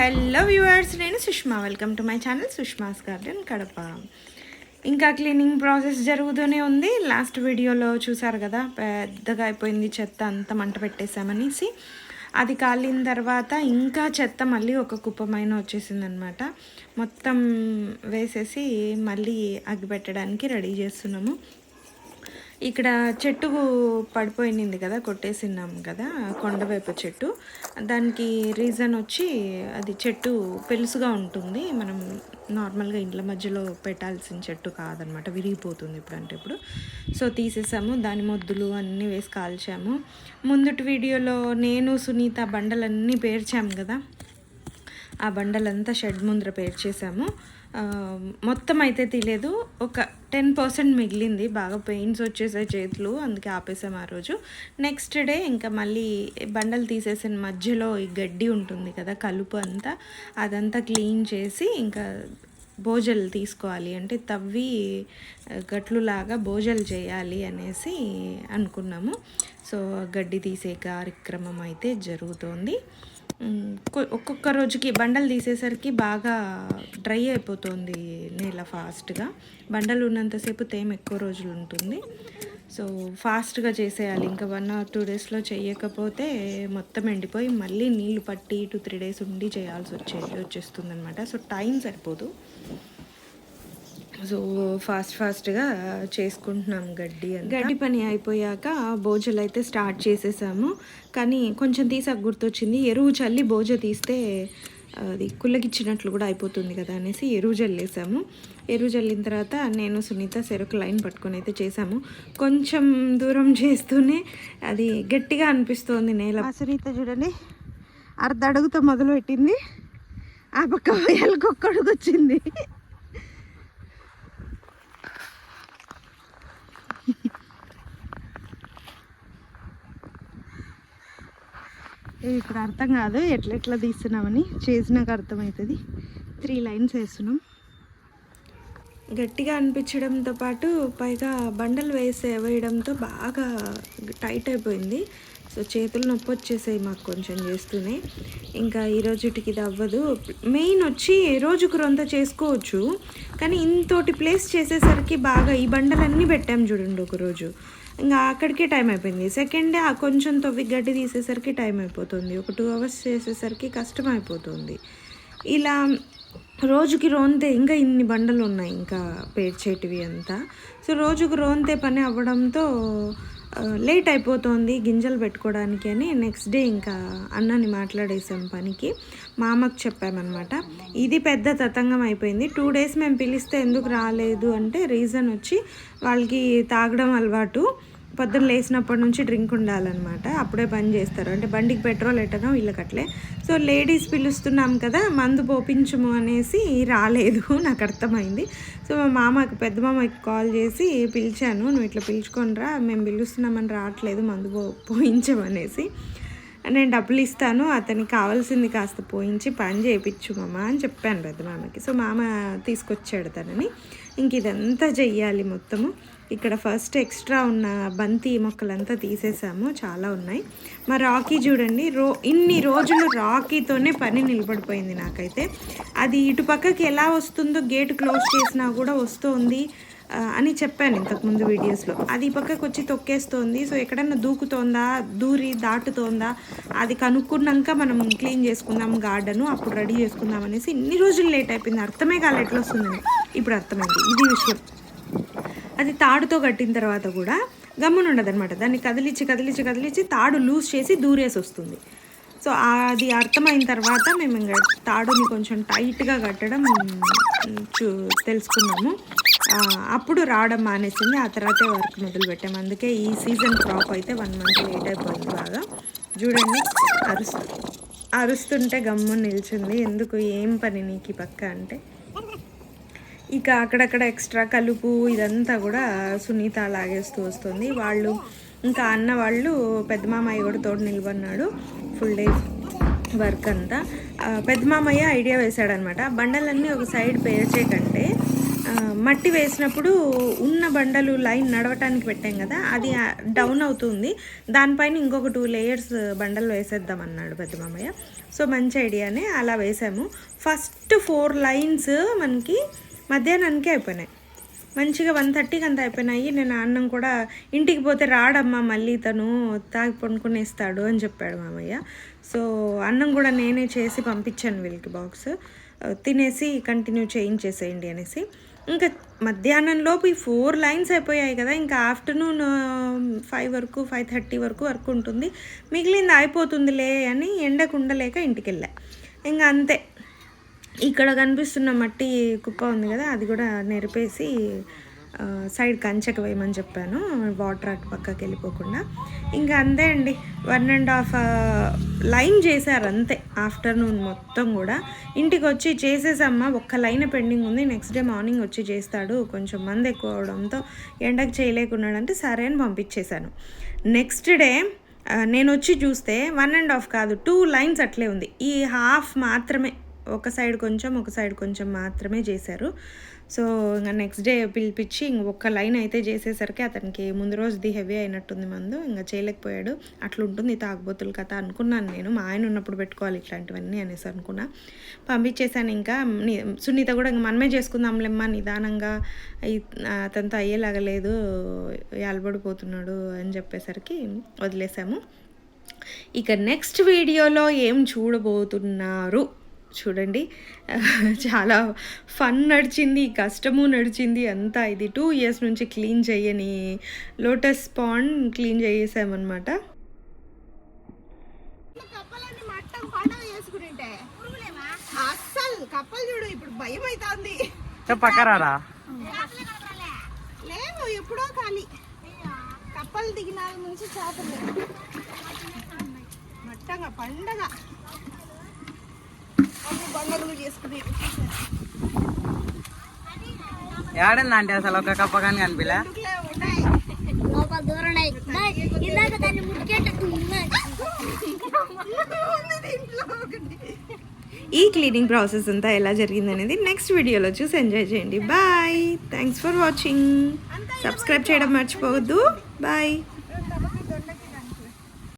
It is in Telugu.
హలో వ్యూవర్స్ నేను Sushma. Welcome to my channel Sushma's garden Kadapa. ఇంకా క్లీనింగ్ ప్రాసెస్ జరుగుతూనే ఉంది. లాస్ట్ వీడియోలో చూసారు కదా పెద్దగా అయిపోయింది చెత్త అంతా మంట పెట్టేశామనేసి. అది కాలిన తర్వాత ఇంకా చెత్త మళ్ళీ ఒక కుప్పమైన వచ్చేసింది అనమాట మొత్తం వేసేసి మళ్ళీ అగ్గి పెట్టడానికి రెడీ చేస్తున్నాము. ఇక్కడ చెట్టు పడిపోయింది కదా కొట్టేసినాం కదా కొండవైపు చెట్టు. దానికి రీజన్ వచ్చి అది చెట్టు పెలుసుగా ఉంటుంది. మనం నార్మల్గా ఇండ్ల మధ్యలో పెట్టాల్సిన చెట్టు కాదనమాట విరిగిపోతుంది ఇప్పుడు అంటే ఇప్పుడు. సో తీసేసాము దాని మొద్దులు అన్నీ వేసి కాల్చాము. ముందుటి వీడియోలో నేను సునీత బండలన్నీ పేర్చాము కదా ఆ బండలంతా షెడ్ ముందర పేర్చేసాము. మొత్తం అయితే తీయలేదు ఒక టెన్ పర్సెంట్ మిగిలింది. బాగా పెయిన్స్ వచ్చేసాయి చేతులు. అందుకే ఆపేసాం ఆ రోజు. నెక్స్ట్ డే ఇంకా మళ్ళీ బండలు తీసేసిన మధ్యలో ఈ గడ్డి ఉంటుంది కదా కలుపు అంతా. అదంతా క్లీన్ చేసి ఇంకా భోజలు తీసుకోవాలి. అంటే తవ్వి గట్లులాగా భోజలు చేయాలి అనేసి అనుకున్నాము. సో గడ్డి తీసే కార్యక్రమం అయితే జరుగుతోంది. ఒక్కొక్క రోజుకి బండలు తీసేసరికి బాగా డ్రై అయిపోతుంది నేల ఫాస్ట్గా. బండలు ఉన్నంతసేపు తేమ ఎక్కువ రోజులు ఉంటుంది. సో ఫాస్ట్గా చేసేయాలి. ఇంకా వన్ ఆర్ టూ డేస్లో చేయకపోతే మొత్తం ఎండిపోయి మళ్ళీ నీళ్ళు పట్టి టూ త్రీ డేస్ ఉండి చేయాల్సి వచ్చే వచ్చేస్తుంది అనమాట సో టైం సరిపోదు. సో ఫాస్ట్ ఫాస్ట్గా చేసుకుంటున్నాం గడ్డి అంతా. గడ్డి పని అయిపోయాక భోజలు అయితే స్టార్ట్ చేసేసాము. కానీ కొంచెం తీసాక గుర్తొచ్చింది ఎరువు చల్లి భోజ తీస్తే అది కుల్లగిచ్చినట్లు కూడా అయిపోతుంది కదా అనేసి ఎరువు జల్లేసాము. ఎరువు జల్లిన తర్వాత నేను సునీత చెరుకు లైన్ పట్టుకొని అయితే చేసాము. కొంచెం దూరం చేస్తూనే అది గట్టిగా అనిపిస్తోంది నేల. సునీత చూడండి అర్ధ అడుగుతో మొదలు పెట్టింది ఆ పక్క ఎలకొక్క అడుగు వచ్చింది ఇప్పుడు అర్థం కాదు. ఎట్లా ఎట్లా తీస్తున్నామని చేసినాక అర్థమవుతుంది. త్రీ లైన్స్ వేస్తున్నాం. గట్టిగా అనిపించడంతో పాటు పైగా బండలు వేసే వేయడంతో బాగా టైట్ అయిపోయింది. సో చేతులు నొప్పి వచ్చేసాయి మాకు కొంచెం చేస్తూనే. ఇంకా ఈ రోజుటికి ఇది అవ్వదు. మెయిన్ వచ్చి రోజుకు రొంత చేసుకోవచ్చు. కానీ ఇంతోటి ప్లేస్ చేసేసరికి బాగా ఈ బండలన్నీ పెట్టాం చూడండి ఒకరోజు. ఇంకా అక్కడికే టైం అయిపోయింది. సెకండ్ డే కొంచెం తవ్వి గడ్డి తీసేసరికి టైం అయిపోతుంది. ఒక టూ అవర్స్ చేసేసరికి కష్టం అయిపోతుంది. ఇలా రోజుకి రోంతే ఇంకా ఇన్ని బండలు ఉన్నాయి ఇంకా పేర్చేటివి అంతా. సో రోజుకు రోంతే పని అవ్వడంతో లేట్ అయిపోతుంది గింజలు పెట్టుకోవడానికి అని నెక్స్ట్ డే ఇంకా అన్నని మాట్లాడేసాం పనికి. మా అమ్మకు చెప్పామన్నమాట. ఇది పెద్ద తతంగం అయిపోయింది. టూ డేస్ మేము పిలిస్తే ఎందుకు రాలేదు అంటే రీజన్ వచ్చి వాళ్ళకి తాగడం అలవాటు. పొద్దున్న లేచినప్పటి నుంచి డ్రింక్ ఉండాలన్నమాట. అప్పుడే పని చేస్తారు. అంటే బండికి పెట్రోల్ ఎట్టనో వీళ్ళకి అట్లే. సో లేడీస్ పిలుస్తున్నాం కదా మందు పోపించము అనేసి రాలేదు. నాకు అర్థమైంది. సో మా మామకి పెద్ద మామకి కాల్ చేసి పిలిచాను. నువ్వు ఇట్లా పిలుచుకొనిరా మేము పిలుస్తున్నామని రావట్లేదు మందు పో పోయించమనేసి నేను డబ్బులు ఇస్తాను అతనికి కావాల్సింది కాస్త పోయించి పని చేయించు మామ అని చెప్పాను పెద్ద మామకి. సో మామ తీసుకొచ్చాడు తనని. ఇంక ఇదంతా చెయ్యాలి మొత్తము. ఇక్కడ ఫస్ట్ ఎక్స్ట్రా ఉన్న బంతి మొక్కలంతా తీసేసాము. చాలా ఉన్నాయి. మా రాకీ చూడండి రో ఇన్ని రోజులు రాకీతోనే పని నిలబడిపోయింది నాకైతే. అది ఇటు పక్కకి ఎలా వస్తుందో గేట్ క్లోజ్ చేసినా కూడా వస్తుంది అని చెప్పాను ఇంతకుముందు వీడియోస్లో అది ఈ పక్కకు వచ్చి తొక్కేస్తోంది. సో ఎక్కడన్నా దూకుతోందా దూరి దాటుతోందా అది కనుక్కున్నాక మనం క్లీన్ చేసుకుందాం గార్డెను అప్పుడు రెడీ చేసుకుందాం అనేసి ఇన్ని రోజులు లేట్ అయిపోయింది. అర్థమే కాలే ఎట్లా వస్తుందని. ఇప్పుడు అర్థమైంది. ఇది విషయం. అది తాడుతో కట్టిన తర్వాత కూడా గమ్మున ఉండదన్నమాట దాన్ని కదిలించి కదిలించి కదిలించి తాడు లూజ్ చేసి దూరేసి వస్తుంది. సో అది అర్థమైన తర్వాత మేము ఇంకా తాడుని కొంచెం టైట్గా కట్టడం చూ తెలుసుకున్నాము. అప్పుడు రావడం మానేసింది. ఆ తర్వాతే వర్క్ మొదలు పెట్టాము. అందుకే ఈ సీజన్ క్రాప్ అయితే వన్ మంత్ లేట్ అయిపోయింది బాగా. చూడండి అరుస్తు అరుస్తుంటే గమ్మున నిల్చుంది. ఎందుకు ఏం పని నీకు పక్క అంటే? ఇక అక్కడక్కడ ఎక్స్ట్రా కలుపు ఇదంతా కూడా సునీత లాగేస్తూ వస్తుంది. వాళ్ళు ఇంకా అన్న వాళ్ళు పెద్ద మామయ్య కూడా తోడు నిలబడినాడు. ఫుల్ డే వర్క్ అంతా. పెద్ద మామయ్య ఐడియా వేశాడనమాట. బండలన్నీ ఒక సైడ్ పేర్చే కంటే మట్టి వేసినప్పుడు ఉన్న బండలు లైన్ నడవటానికి పెట్టాం కదా అది డౌన్ అవుతుంది. దానిపైన ఇంకొక టూ లేయర్స్ బండలు వేసేద్దాం అన్నాడు పెద్ద మామయ్య. సో మంచి ఐడియానే అలా వేసాము. ఫస్ట్ ఫోర్ లైన్స్ మనకి మధ్యాహ్నానికి అయిపోయినాయి. మంచిగా వన్ థర్టీకి అంత అయిపోయినాయి. నేను అన్నం కూడా ఇంటికి పోతే రాడమ్మా మళ్ళీ తను తాగి పండుకునేస్తాడు అని చెప్పాడు మామయ్య. సో అన్నం కూడా నేనే చేసి పంపించాను వీళ్ళకి బాక్స్. తినేసి కంటిన్యూ చేయించేసేయండి అనేసి. ఇంకా మధ్యాహ్నం లోపు ఈ ఫోర్ లైన్స్ అయిపోయాయి కదా ఇంకా ఆఫ్టర్నూన్ ఫైవ్ వరకు ఫైవ్ థర్టీ వరకు వర్క్ ఉంటుంది. మిగిలింది అయిపోతుందిలే అని ఎండకు ఉండలేక ఇంటికి వెళ్ళా ఇంకా అంతే. ఇక్కడ కనిపిస్తున్న మట్టి కుప్ప ఉంది కదా అది కూడా నెరిపేసి సైడ్ కంచెకి వేయమని చెప్పాను వాటర్ అటు పక్కకి వెళ్ళిపోకుండా. ఇంకా అంతే అండి వన్ అండ్ హాఫ్ లైన్ చేశారు అంతే ఆఫ్టర్నూన్ మొత్తం కూడా. ఇంటికి వచ్చి చేసేసమ్మా ఒక్క లైన్ పెండింగ్ ఉంది నెక్స్ట్ డే మార్నింగ్ వచ్చి చేస్తాడు కొంచెం మంది ఎక్కువ అవడంతో ఎండకు చేయలేకున్నాడంటే సరే అని పంపించేశాను. నెక్స్ట్ డే నేను వచ్చి చూస్తే వన్ అండ్ హాఫ్ కాదు టూ లైన్స్ అట్లే ఉంది ఈ హాఫ్ మాత్రమే. ఒక సైడ్ కొంచెం ఒక సైడ్ కొంచెం మాత్రమే చేశారు. సో ఇంకా నెక్స్ట్ డే పిలిపించి ఇంక ఒక్క లైన్ అయితే చేసేసరికి అతనికి ముందు రోజుది హెవీ అయినట్టుంది మందు ఇంకా చేయలేకపోయాడు. అట్లుంటుంది తాగుబోతుల కథ అనుకున్నాను నేను. మా ఆయన ఉన్నప్పుడు పెట్టుకోవాలి ఇట్లాంటివన్నీ అనేసి అనుకున్నా. పంపించేశాను ఇంకా. సునీత కూడా ఇంక మనమే చేసుకుందాంలేమ్మా నిదానంగా. అతనితో అయ్యేలాగా లేదు అలబడిపోతున్నాడు అని చెప్పేసరికి వదిలేసాము. ఇక నెక్స్ట్ వీడియోలో ఏం చూడబోతున్నారు? చూడండి. చాలా ఫన్ నడిచింది కష్టము నడిచింది అంతా ఇది. టూ ఇయర్స్ నుంచి క్లీన్ చేయని లోటస్ పాండ్ క్లీన్ చేసామన్నమాట అస్సలు కప్పలు చూడు ఇప్పుడు భయం అవుతుంది పక్కరారా లేవు ఎప్పుడో ఖాళీ. కప్పలు దిగిన నుంచి చేపలు. మట్టంగా పండగ. ఏడంది అంటే అసలు ఒక కప్ప కానీ కనిపిలే? ఈ క్లీనింగ్ ప్రాసెస్ అంతా ఎలా జరిగింది అనేది నెక్స్ట్ వీడియోలో చూసి ఎంజాయ్ చేయండి. Bye thanks for watching subscribe చేయడం మర్చిపోవద్దు. బాయ్